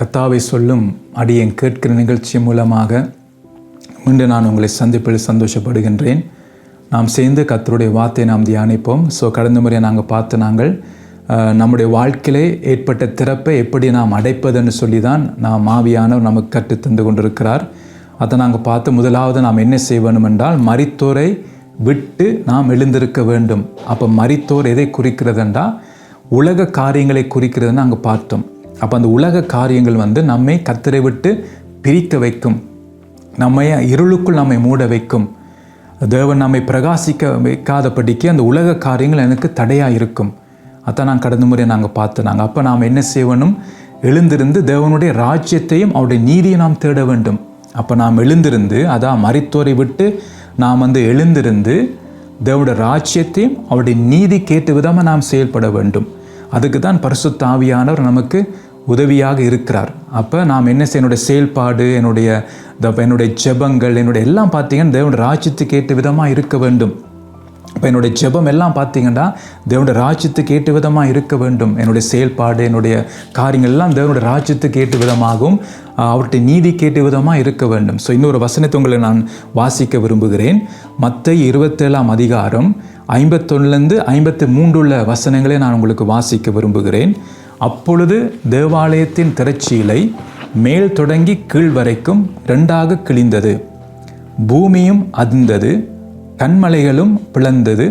கத்தாவை சொல்லும் அடியேன் கேட்கிற நிகழ்ச்சி மூலமாக மீண்டும் நான் உங்களை சந்திப்பில் சந்தோஷப்படுகின்றேன். நாம் சேர்ந்து கத்தருடைய வார்த்தையை நாம் தியானிப்போம். ஸோ கடந்த முறை நாங்கள் பார்த்து நாங்கள் நம்முடைய வாழ்க்கையிலே ஏற்பட்ட திறப்பை எப்படி நாம் அடைப்பதுன்னு சொல்லி தான் நாம் மாவியானவர் நமக்கு கற்று தந்து கொண்டிருக்கிறார். அதை நாங்கள் பார்த்து முதலாவது நாம் என்ன செய்ய வேண்டும் என்றால் மரித்தோரை விட்டு நாம் எழுந்திருக்க வேண்டும். அப்போ மரித்தோர் எதை குறிக்கிறதுண்டா? உலக காரியங்களை குறிக்கிறதுன்னு நாங்கள் பார்த்தோம். அப்போ அந்த உலக காரியங்கள் வந்து நம்மை கத்தரை விட்டு பிரிக்க வைக்கும். நம்மை இருளுக்குள் நம்மை மூட வைக்கும். தேவன் நம்மை பிரகாசிக்க வைக்காதபடிக்கு அந்த உலக காரியங்கள் எனக்கு தடையாக இருக்கும். அதான் நான் கடந்த முறை நாங்கள் பார்த்து நாங்கள் அப்போ நாம் என்ன செய்வனும்? எழுந்திருந்து தேவனுடைய ராஜ்யத்தையும் அவருடைய நீதியை நாம் தேட வேண்டும். அப்போ நாம் எழுந்திருந்து அதான் மரித்தோரை விட்டு நாம் வந்து எழுந்திருந்து தேவனுடைய ராஜ்யத்தையும் அவருடைய நீதி கேட்டு விதமாக நாம் செயல்பட வேண்டும். அதுக்கு தான் பரிசுத்தாவியானவர் நமக்கு உதவியாக இருக்கிறார். அப்போ நாம் என்ன என்னுடைய செயல்பாடு என்னுடைய த என்னுடைய ஜெபங்கள் என்னுடைய எல்லாம் பார்த்தீங்கன்னா தேவனுடைய ராஜ்யத்துக்கு ஏற்ற விதமாக இருக்க வேண்டும். இப்போ என்னுடைய ஜெபம் எல்லாம் பார்த்தீங்கன்னா தேவனுடைய ராஜ்யத்துக்கு ஏற்ற விதமாக இருக்க வேண்டும். என்னுடைய செயல்பாடு என்னுடைய காரியங்கள் எல்லாம் தேவனுடைய ராஜ்யத்துக்கு ஏற்ற விதமாகவும் அவருடைய நீதி கேட்டு விதமாக இருக்க வேண்டும். ஸோ இன்னொரு வசனத்தை உங்களை நான் வாசிக்க விரும்புகிறேன். மற்ற இருபத்தேழாம் அதிகாரம் ஐம்பத்தொன்னுலேருந்து ஐம்பத்தி மூன்றுள்ள வசனங்களை நான் உங்களுக்கு வாசிக்க விரும்புகிறேன். அப்பொழுது தேவாலயத்தின் திரைச்சீலை மேல் தொடங்கி கீழ் வரைக்கும் ரெண்டாக கிழிந்தது. பூமியும் அதிர்ந்தது. கண்மலைகளும் பிளந்தது.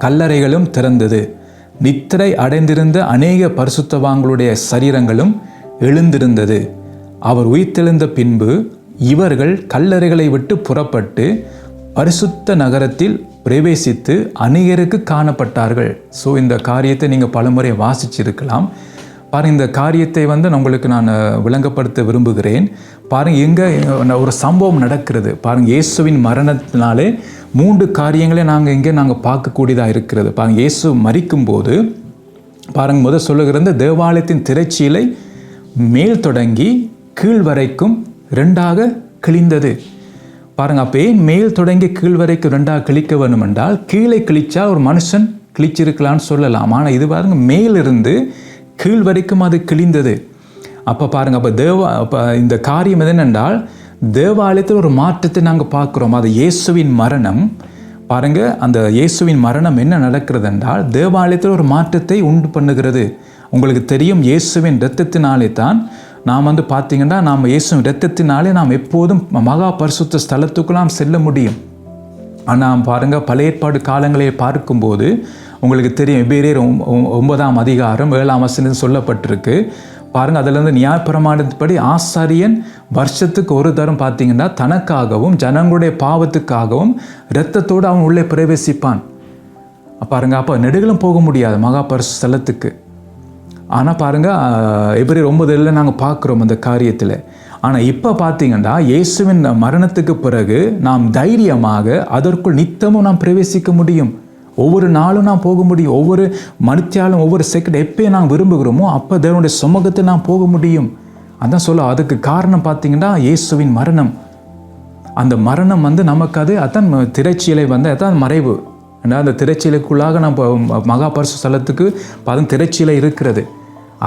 கல்லறைகளும் திறந்தது. நித்திரை அடைந்திருந்த அநேக பரிசுத்தவான்களுடைய சரீரங்களும் எழுந்திருந்தது. அவர் உயிர்த்தெழுந்த பின்பு இவர்கள் கல்லறைகளை விட்டு புறப்பட்டு பரிசுத்த நகரத்தில் பிரவேசித்து அநேகருக்கு காணப்பட்டார்கள். ஸோ இந்த காரியத்தை நீங்கள் பலமுறை வாசிச்சிருக்கலாம். பாருங்கள் இந்த காரியத்தை வந்து நான் உங்களுக்கு நான் விளங்கப்படுத்த விரும்புகிறேன். பாருங்கள் எங்கே ஒரு சம்பவம் நடக்கிறது. பாருங்க இயேசுவின் மரணத்தினாலே மூன்று காரியங்களை நாங்கள் இங்கே நாங்கள் பார்க்கக்கூடியதாக இருக்கிறது. பாருங்க இயேசு மறிக்கும்போது பாருங்க முதல் சொல்லுகிறது தேவாலயத்தின் திரைச்சீலை மேல் தொடங்கி கீழ் வரைக்கும் ரெண்டாக கிழிந்தது. பாருங்க அப்போ ஏன் மேல் தொடங்கி கீழ் வரைக்கும் ரெண்டாக கிழிக்க வேணும் என்றால் கீழே கிழிச்சா ஒரு மனுஷன் கிழிச்சிருக்கலாம்னு சொல்லலாம். ஆனால் இது பாருங்க மேலிருந்து கீழ் வரைக்கும் அது கிழிந்தது. அப்போ பாருங்க அப்போ தேவா அப்போ இந்த காரியம் என்னென்றால் தேவாலயத்தில் ஒரு மாற்றத்தை நாங்கள் பார்க்குறோம். அது இயேசுவின் மரணம். பாருங்க அந்த இயேசுவின் மரணம் என்ன நடக்கிறது என்றால் தேவாலயத்தில் ஒரு மாற்றத்தை உண்டு பண்ணுகிறது. உங்களுக்கு தெரியும் இயேசுவின் இரத்தத்தினாலே தான் நாம் வந்து பார்த்தீங்கன்னா நாம் இயேசும் இரத்தத்தினாலே நாம் எப்போதும் மகா பரிசுத்த ஸ்தலத்துக்கு நாம் செல்ல முடியும். ஆனால் பாருங்கள் பழைய ஏற்பாடு காலங்களை பார்க்கும்போது உங்களுக்கு தெரியும் எபேரியர் ஒன்பதாம் அதிகாரம் ஏழாம் வசனம் சொல்லப்பட்டிருக்கு. பாருங்க அதுலேருந்து நியாயப்பிரமாணத்தின்படி ஆசாரியன் வருஷத்துக்கு ஒரு தரம் பார்த்தீங்கன்னா தனக்காகவும் ஜனங்களுடைய பாவத்துக்காகவும் இரத்தத்தோடு அவன் உள்ளே பிரவேசிப்பான். பாருங்க அப்போ நெடுகளும் போக முடியாது மகா பரிசு ஸ்தலத்துக்கு. ஆனால் பாருங்கள் எப்படி ரொம்ப இதில் நாங்கள் பார்க்குறோம் அந்த காரியத்தில். ஆனால் இப்போ பார்த்தீங்கன்னா இயேசுவின் மரணத்துக்கு பிறகு நாம் தைரியமாக அதற்குள் நித்தமும் நாம் பிரவேசிக்க முடியும். ஒவ்வொரு நாளும் நான் போக முடியும். ஒவ்வொரு மனுத்தியாலும் ஒவ்வொரு செகண்ட் எப்போ நாம் விரும்புகிறோமோ அப்போ தேவனுடைய சுமகத்தை நான் போக முடியும். அதான் சொல்ல அதுக்கு காரணம் பார்த்தீங்கன்னா இயேசுவின் மரணம். அந்த மரணம் வந்து நமக்கு அது அதான் திரைச்சீலை வந்து அதான் மறைவு. ஏன்னா அந்த திரைச்சீலைக்குள்ளாக நம்ம மகா பரிசு ஸ்தலத்துக்கு பதம் திரைச்சீலை இருக்கிறது.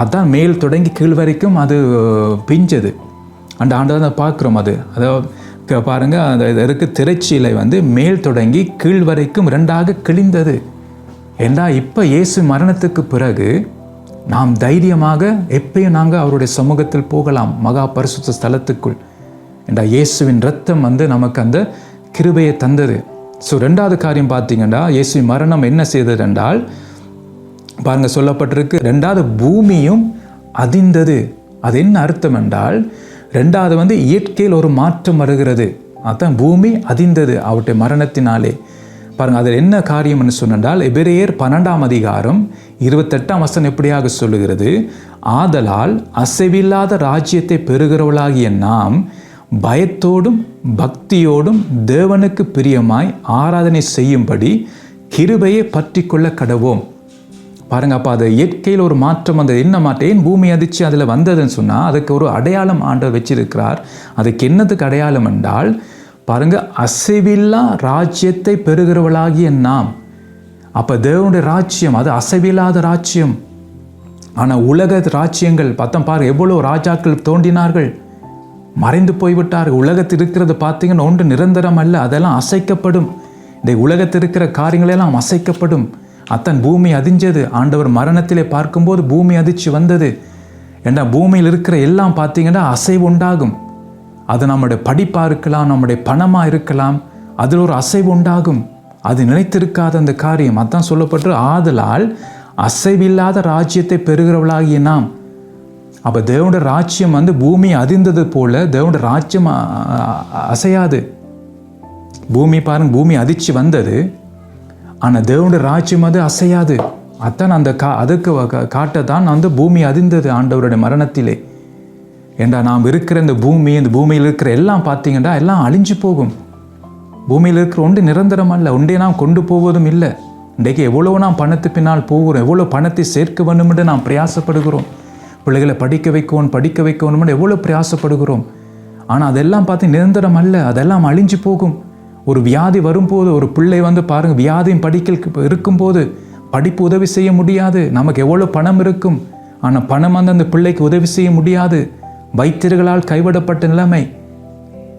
அதான் மேல் தொடங்கி கீழ் வரைக்கும் அது பிஞ்சது. அந்த ஆண்டு பார்க்குறோம் அது. அதாவது பாருங்கள் அந்த இது திரைச்சீலை வந்து மேல் தொடங்கி கீழ் வரைக்கும் ரெண்டாக கிழிந்தது. ஏண்டா இப்போ இயேசு மரணத்துக்கு பிறகு நாம் தைரியமாக எப்பயும் நாங்கள் அவருடைய சமூகத்தில் போகலாம் மகா பரிசுத்த ஸ்தலத்துக்குள். ஏண்டா இயேசுவின் ரத்தம் வந்து நமக்கு அந்த கிருபையை தந்தது. ஸோ ரெண்டாவது காரியம் பார்த்தீங்கன்னா இயேசுவின் மரணம் என்ன செய்தது என்றால் பாருங்க சொல்லப்பட்டிருக்கு ரெண்டாவது பூமியும் அதிர்ந்தது. அது என்ன அர்த்தம் என்றால் ரெண்டாவது வந்து இயற்கையில் ஒரு மாற்றம் வருகிறது. அதான் பூமி அதிர்ந்தது அவருடைய மரணத்தினாலே. பாருங்க அதில் என்ன காரியம்னு சொன்னால் எபிரேயர் பன்னெண்டாம் அதிகாரம் இருபத்தெட்டாம் வசனம் எப்படியாக சொல்லுகிறது? ஆதலால் அசைவில்லாத ராஜ்யத்தை பெறுகிறவளாகிய நாம் பயத்தோடும் பக்தியோடும் தேவனுக்கு பிரியமாய் ஆராதனை செய்யும்படி கிருபையை பற்றி கொள்ள கடவோம். பாருங்க அப்போ அது இயற்கையில் ஒரு மாற்றம் அந்த என்ன மாற்றம்? ஏன் பூமி அதிர்ச்சி அதில் வந்ததுன்னு சொன்னால் அதுக்கு ஒரு அடையாளம் ஆண்டவர் வச்சிருக்கிறார். அதுக்கு என்னத்துக்கு அடையாளம் என்றால் பாருங்க அசைவில்லா ராஜ்யத்தை பெறுகிறவளாகிய நாம். அப்போ தேவனுடைய ராஜ்யம் அது அசைவில்லாத ராஜ்யம். ஆனால் உலக ராஜ்யங்கள் பத்தம் பாரு எவ்வளோ ராஜாக்கள் தோண்டினார்கள் மறைந்து போய்விட்டார்கள். உலகத்தில் இருக்கிறது பார்த்தீங்கன்னா ஒன்று நிரந்தரம் அல்ல அதெல்லாம் அசைக்கப்படும். இந்த உலகத்தில் இருக்கிற காரியங்களெல்லாம் அசைக்கப்படும். அத்தன் பூமி அதிஞ்சது. ஆண்டவர் மரணத்திலே பார்க்கும்போது பூமி அதிர்ச்சி வந்தது. ஏண்டா பூமியில் இருக்கிற எல்லாம் பார்த்தீங்கன்னா அசைவு உண்டாகும். அது நம்முடைய படிப்பாக இருக்கலாம் நம்முடைய பணமாக இருக்கலாம் அதில் ஒரு அசைவு உண்டாகும். அது நிலைத்திருக்காத அந்த காரியம். அதான் சொல்லப்பட்டு ஆதலால் அசைவில்லாத ராஜ்யத்தை பெறுகிறவளாகிய நாம். அப்போ தேவனுடைய ராஜ்யம் வந்து பூமி அதிர்ந்தது போல தேவனுடைய ராஜ்யம் அசையாது. பூமி பாருங்க பூமி அதிர்ச்சி வந்தது. ஆனால் தேவனுடைய ராஜ்யம் அது அசையாது. அதான் அந்த கா அதுக்கு வ- காட்டத்தான் அந்த பூமி அதிர்ந்தது ஆண்டவருடைய மரணத்திலே. ஏண்டா நாம் இருக்கிற இந்த பூமி இந்த பூமியில் இருக்கிற எல்லாம் பார்த்தீங்கன்னா எல்லாம் அழிஞ்சு போகும். பூமியில் இருக்கிற ஒன்று நிரந்தரம் அல்ல ஒன்றே நாம் கொண்டு போவதும் இல்லை. இன்றைக்கு எவ்வளோ நாம் பணத்து பின்னால் போகிறோம் எவ்வளோ பணத்தை சேர்க்க வேண்டும் நாம் பிரயாசப்படுகிறோம். பிள்ளைகளை படிக்க வைக்கணும் படிக்க வைக்கணும்னு எவ்வளோ பிரயாசப்படுகிறோம். ஆனால் அதெல்லாம் பார்த்து நிரந்தரம் அல்ல அதெல்லாம் அழிஞ்சு போகும். ஒரு வியாதி வரும்போது ஒரு பிள்ளை வந்து பாருங்கள் வியாதியும் படிக்க இருக்கும்போது படிப்பு உதவி செய்ய முடியாது. நமக்கு எவ்வளோ பணம் இருக்கும். ஆனால் பணம் வந்து அந்த பிள்ளைக்கு உதவி செய்ய முடியாது. வைத்தியர்களால் கைவிடப்பட்ட நிலைமை.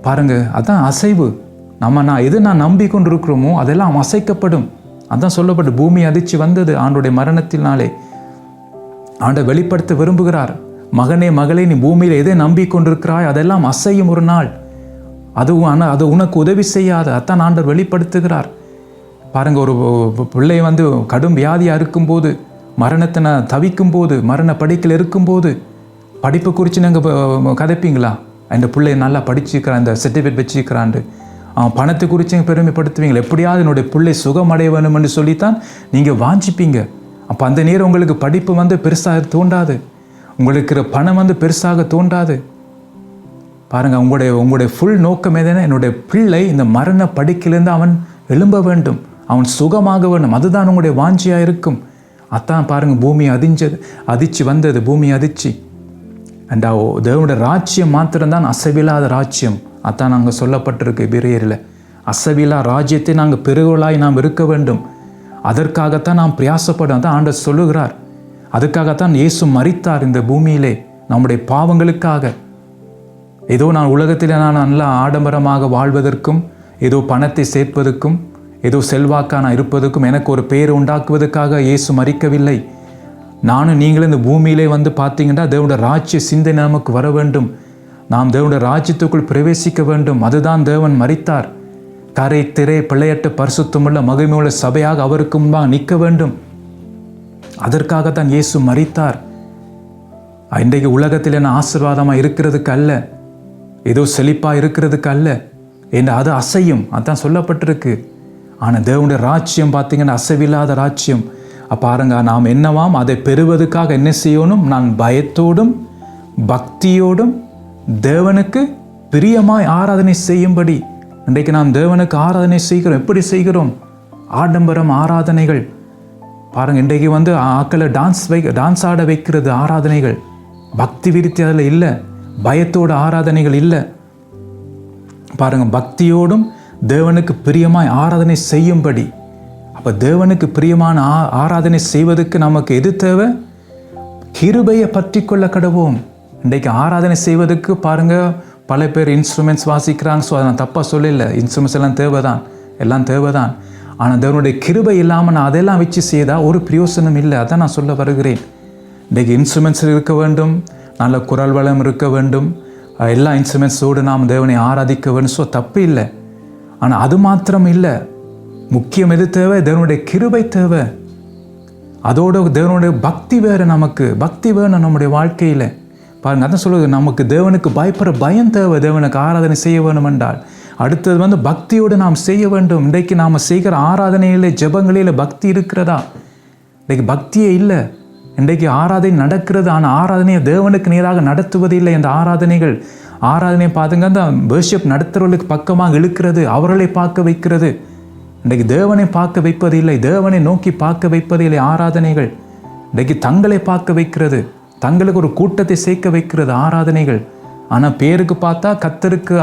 பாருங்க அதான் அசைவு. நம்ம நான் எது நான் நம்பிக்கொண்டு இருக்கிறோமோ அதெல்லாம் அசைக்கப்படும். அதான் சொல்லப்பட்டு பூமி அதிர்ச்சி வந்தது ஆண்டுடைய மரணத்தினாலே. ஆண்டை வெளிப்படுத்த விரும்புகிறார். மகனே மகளே நீ பூமியில் எதை நம்பிக்கொண்டிருக்கிறாய்? அதெல்லாம் அசையும் ஒரு நாள். அது ஆனால் அது உனக்கு உதவி செய்யாது அதான் ஆண்டவர் வெளிப்படுத்துகிறார். பாருங்க ஒரு பிள்ளை வந்து கடும் வியாதியாக இருக்கும்போது மரணத்தின தவிக்கும் போது மரண படிக்கல இருக்கும்போது படிப்பு குறித்து நாங்கள் கதைப்பீங்களா? அந்த பிள்ளைய நல்லா படிச்சிருக்கிறான் இந்த சர்டிஃபிகேட் வச்சிருக்கிறான்ட்டு அவன் பணத்தை குறித்து பெருமைப்படுத்துவீங்களா? எப்படியாவது என்னுடைய பிள்ளை சுகம் அடைய வேணும்னு சொல்லித்தான் நீங்கள் வாஞ்சிப்பீங்க. அப்போ அந்த நேரம் உங்களுக்கு படிப்பு வந்து பெருசாக தோண்டாது உங்களுக்கு இருக்கிற பணம் வந்து பெருசாக தோண்டாது பாருங்கள் உங்களுடைய உங்களுடைய ஃபுல் நோக்கம் என்னுடைய பிள்ளை இந்த மரண படுக்கிலிருந்து அவன் எழும்ப வேண்டும். அவன் சுகமாக வேண்டும். அதுதான் உங்களுடைய வாஞ்சியாக இருக்கும். அதான் பாருங்கள் பூமி அதிஞ்சது அதிர்ச்சி வந்தது பூமி அதிர்ச்சி. அண்ட் தேவனுடைய ராஜ்யம் மாத்திரம்தான் அசைவில்லாத ராஜ்யம். அதான் நாங்கள் சொல்லப்பட்டிருக்கு பிரியரில் அசவிலா ராஜ்யத்தை நாங்கள் பெருகோளாய் நாம் இருக்க வேண்டும். அதற்காகத்தான் நாம் பிரயாசப்படும் அதான் ஆண்டர் சொல்லுகிறார். அதுக்காகத்தான் இயேசு மறித்தார் இந்த பூமியிலே. நம்முடைய பாவங்களுக்காக. ஏதோ நான் உலகத்தில் நான் நல்லா ஆடம்பரமாக வாழ்வதற்கும் ஏதோ பணத்தை சேர்ப்பதற்கும் ஏதோ செல்வாக்காக நான் இருப்பதற்கும் எனக்கு ஒரு பெயர் உண்டாக்குவதற்காக இயேசு மறிக்கவில்லை. நானும் நீங்களும் இந்த பூமியிலே வந்து பார்த்தீங்கன்னா தேவனுடைய ராஜ்ய சிந்தனை நமக்கு வர வேண்டும். நாம் தேவனுடைய ராஜ்யத்துக்குள் பிரவேசிக்க வேண்டும். அதுதான் தேவன் மறித்தார். கரை திரை பிள்ளையற்ற பரிசுத்தமுள்ள மகிமையுள்ள சபையாக அவருக்கு முன்பாக நிற்க வேண்டும். அதற்காகத்தான் இயேசு மறித்தார். இன்றைக்கு உலகத்தில் என்ன ஆசீர்வாதமாக இருக்கிறதுக்கு அல்ல. ஏதோ செழிப்பாக இருக்கிறதுக்கு அல்ல. என்று அது அசையும். அதான் சொல்லப்பட்டிருக்கு. ஆனால் தேவனுடைய ராஜ்யம் பார்த்தீங்கன்னா அசைவில்லாத ராஜ்யம். பாருங்க நாம் என்னவாம்? அதை பெறுவதற்காக என்ன செய்யணும்? நான் பயத்தோடும் பக்தியோடும் தேவனுக்கு பிரியமாய் ஆராதனை செய்யும்படி. இன்றைக்கு நாம் தேவனுக்கு ஆராதனை செய்கிறோம். எப்படி செய்கிறோம்? ஆடம்பரம் ஆராதனைகள். பாருங்க இன்றைக்கு வந்து ஆக்களை டான்ஸ் வை டான்ஸ் ஆட வைக்கிறது ஆராதனைகள். பக்தி விருத்தி அதில் இல்லை. பயத்தோட ஆராதனைகள் இல்லை. பாருங்கள் பக்தியோடும் தேவனுக்கு பிரியமாய் ஆராதனை செய்யும்படி. அப்போ தேவனுக்கு பிரியமான ஆ ஆராதனை செய்வதற்கு நமக்கு எது தேவை? கிருபையை பற்றி கொள்ள கடவோம் இன்றைக்கு ஆராதனை செய்வதற்கு பாருங்கள் பல பேர் இன்ஸ்ட்ருமெண்ட்ஸ் வாசிக்கிறாங்க. ஸோ அதை நான் தப்பாக சொல்லல. இன்ஸ்ட்ருமெண்ட்ஸ் எல்லாம் தேவைதான். எல்லாம் தேவைதான். ஆனால் தேவனுடைய கிருபை இல்லாமல் நான் அதெல்லாம் வச்சு செய்தால் ஒரு பிரயோசனம் இல்லை. அதான் நான் சொல்ல வருகிறேன். இன்றைக்கு இன்ஸ்ட்ருமெண்ட்ஸ் இருக்க வேண்டும். நல்ல குரல் வளம் இருக்க வேண்டும். எல்லா இன்ஸ்ட்ருமெண்ட்ஸோடு நாம் தேவனை ஆராதிக்க வேண்டும். ஸோ தப்பு இல்லை. ஆனால் அது மாத்திரம் இல்லை. முக்கியம் எது தேவை? தேவனுடைய கிருபை தேவை. அதோட தேவனுடைய பக்தி வேறு நமக்கு. பக்தி வேணும் நம்முடைய வாழ்க்கையில். பாருங்கள் அதான் சொல்லுது நமக்கு தேவனுக்கு பயப்படுற பயம் தேவை. தேவனுக்கு ஆராதனை செய்ய வேணும் என்றால் அடுத்தது வந்து பக்தியோடு நாம் செய்ய வேண்டும். இன்றைக்கு நாம் செய்கிற ஆராதனையிலே ஜெபங்களில் பக்தி இருக்கிறதா? இன்றைக்கு பக்தியே இல்லை. இன்றைக்கு ஆராதனை நடக்கிறது ஆனால் ஆராதனையை தேவனுக்கு நேராக நடத்துவது இல்லை இந்த ஆராதனைகள். ஆராதனை பார்த்துங்க அந்த வேர்ஷிப் நடத்துறவர்களுக்கு பக்கமாக இழுக்கிறது அவர்களை பார்க்க வைக்கிறது. இன்றைக்கு தேவனை பார்க்க வைப்பது இல்லை தேவனை நோக்கி பார்க்க வைப்பது இல்லை ஆராதனைகள். இன்றைக்கு தங்களை பார்க்க வைக்கிறது தங்களுக்கு ஒரு கூட்டத்தை சேர்க்க வைக்கிறது ஆராதனைகள். ஆனால் பேருக்கு பார்த்தா கத்தருக்கு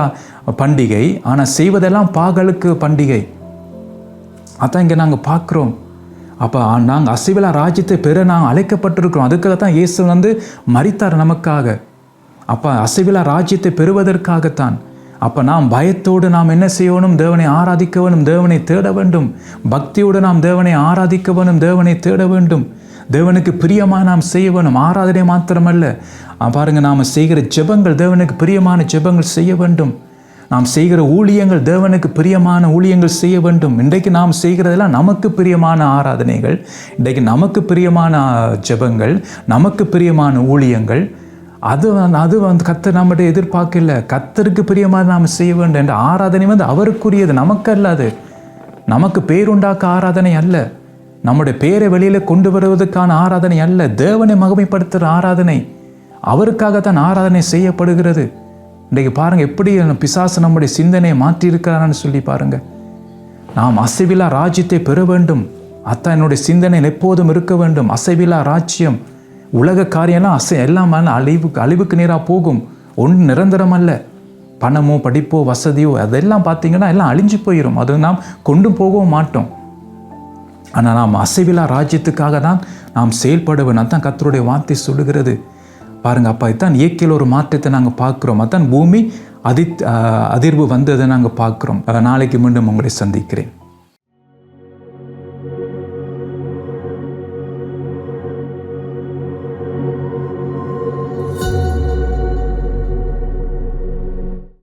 பண்டிகை ஆனால் செய்வதெல்லாம் பாகலுக்கு பண்டிகை. அதான் இங்கே நாங்கள் பார்க்குறோம். அப்போ நாங்கள் அசைவிலா ராஜ்யத்தை பெற நாங்கள் அழைக்கப்பட்டிருக்கிறோம். அதுக்காக தான் இயேசு வந்து மறித்தார் நமக்காக. அப்போ அசைவிலா ராஜ்யத்தை பெறுவதற்காகத்தான். அப்போ நாம் பயத்தோடு நாம் என்ன செய்யணும்? தேவனை ஆராதிக்க வேணும் தேவனை தேட வேண்டும். பக்தியோடு நாம் தேவனை ஆராதிக்க வேணும் தேவனை தேட வேண்டும். தேவனுக்கு பிரியமாக நாம் செய்ய வேணும் ஆராதனை மாத்திரமல்ல. பாருங்கள் நாம் செய்கிற ஜெபங்கள் தேவனுக்கு பிரியமான ஜெபங்கள் செய்ய வேண்டும். நாம் செய்கிற ஊழியங்கள் தேவனுக்கு பிரியமான ஊழியங்கள் செய்ய வேண்டும். இன்றைக்கு நாம் செய்கிறதெல்லாம் நமக்கு பிரியமான ஆராதனைகள் இன்றைக்கு நமக்கு பிரியமான ஜபங்கள் ஜெபங்கள் நமக்கு பிரியமான ஊழியங்கள். அது வந்து அது வந்து கத்தர் நம்மகிட்ட எதிர்பார்க்கல. கத்தருக்கு பிரியமாக நாம் செய்ய வேண்டும் என்ற ஆராதனை வந்து அவருக்குரியது. நமக்கு அல்லாது நமக்கு பேருண்டாக்க ஆராதனை அல்ல. நம்முடைய பேரை வெளியில் கொண்டு வருவதற்கான ஆராதனை அல்ல. தேவனை மகிமைப்படுத்துகிற ஆராதனை. அவருக்காகத்தான் ஆராதனை செய்யப்படுகிறது. இன்றைக்கு பாருங்கள் எப்படி பிசாசு நம்முடைய சிந்தனையை மாற்றியிருக்கிறான்னு சொல்லி பாருங்கள் நாம் அசைவிலா ராஜ்யத்தை பெற வேண்டும். அத்தான் என்னுடைய சிந்தனையில் எப்போதும் இருக்க வேண்டும். அசைவிலா ராஜ்யம் உலக காரியம்லாம் அசை எல்லாம் அழிவுக்கு அழிவுக்கு நேராக போகும். ஒன்று நிரந்தரம் அல்ல பணமோ படிப்போ வசதியோ அதெல்லாம் பார்த்தீங்கன்னா எல்லாம் அழிஞ்சு போயிடும் அது நாம் கொண்டு போகவும் மாட்டோம். ஆனால் நாம் அசைவிலா ராஜ்யத்துக்காக தான் நாம் செயல்பட வேண்டும் அதான் கத்தருடைய வார்த்தை சொல்லுகிறது. பாருங்க அப்பா இதான் இயற்கையில் ஒரு மாற்றத்தை நாங்கள் பார்க்குறோம். அதான் பூமி அதி அதிர்வு வந்ததை நாங்கள் பார்க்குறோம். நாளைக்கு மீண்டும் உங்களை சந்திக்கிறேன்.